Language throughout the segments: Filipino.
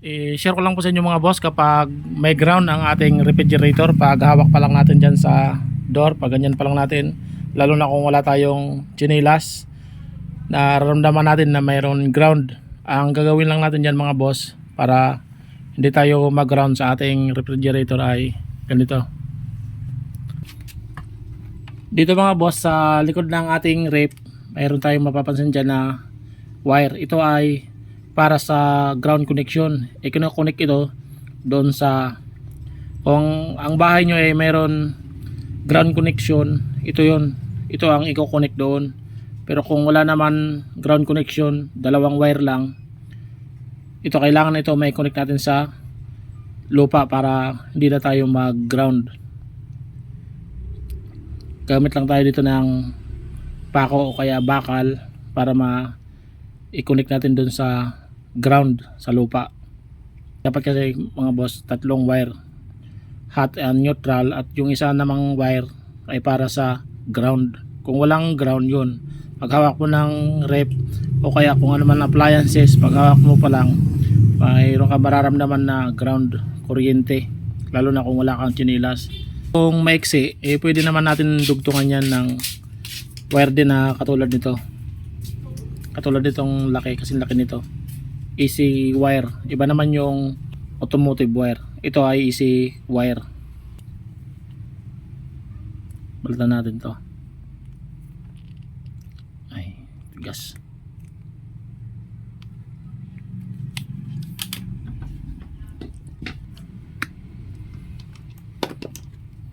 I-share ko lang po sa inyo mga boss kapag may ground ang ating refrigerator pag hawak pa lang natin dyan sa door pag ganyan pa lang natin lalo na kung wala tayong chinelas nararamdaman natin na mayroon ground. Ang gagawin lang natin dyan mga boss para hindi tayo mag-ground sa ating refrigerator ay ganito. Dito mga boss sa likod ng ating rep mayroon tayong mapapansin dyan na wire. Ito ay para sa ground connection. I-connect ito doon sa kung ang bahay nyo ay mayroon ground connection ito yon ito ang i-connect doon. Pero kung wala naman ground connection dalawang wire lang ito kailangan ito may connect natin sa lupa para hindi na tayo mag ground gamit lang tayo dito ng pako o kaya bakal para ma i-connect natin doon sa ground sa lupa. Dapat kasi mga boss tatlong wire. Hot and neutral at yung isa namang wire ay para sa ground. Kung walang ground yun paghawak mo ng rep o kaya kung ano man appliances paghawak mo pa lang mayroon ka mararamdaman na ground kuryente lalo na kung wala kang chinilas. Kung maiksi eh pwede naman natin dugtungan yan ng wire din na katulad nito. Katulad nitong laki kasi laki nito easy wire. Iba naman yung automotive wire. Ito ay easy wire. Balatan natin to. Ay tigas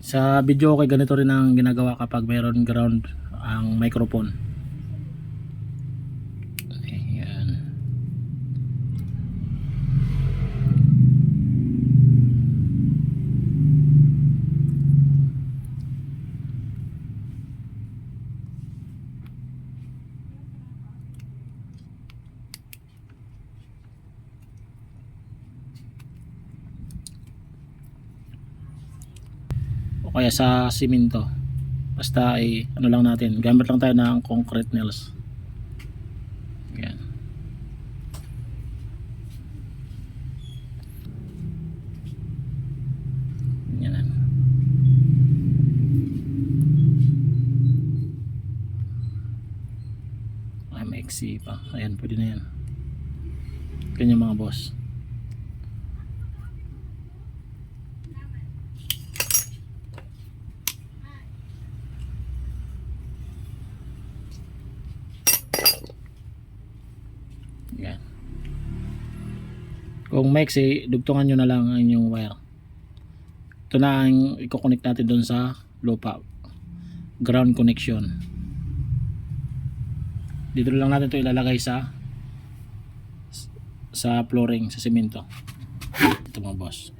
sa video okay ganito rin ang ginagawa kapag mayroon ground ang microphone Ayan. O kaya sa simento. Basta ay ano lang natin gamit lang tayo ng concrete nails. Yan ay maiksi pa. Ayan pwede na yan. Ganyan mga boss Yan. Kung maiksi, dugtungan nyo na lang ang inyong wire. Ito na ang i-connect natin doon sa lupa. Ground connection. Dito lang natin ito ilalagay sa sa flooring, sa simento. Ito mga boss.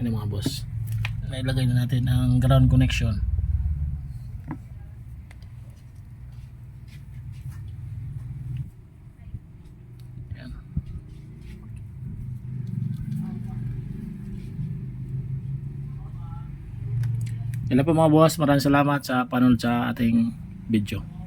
Ano mga boss? Nailagay na natin ang ground connection. Ayan. Yan lang po mga boss. Maraming salamat sa panonood sa ating video.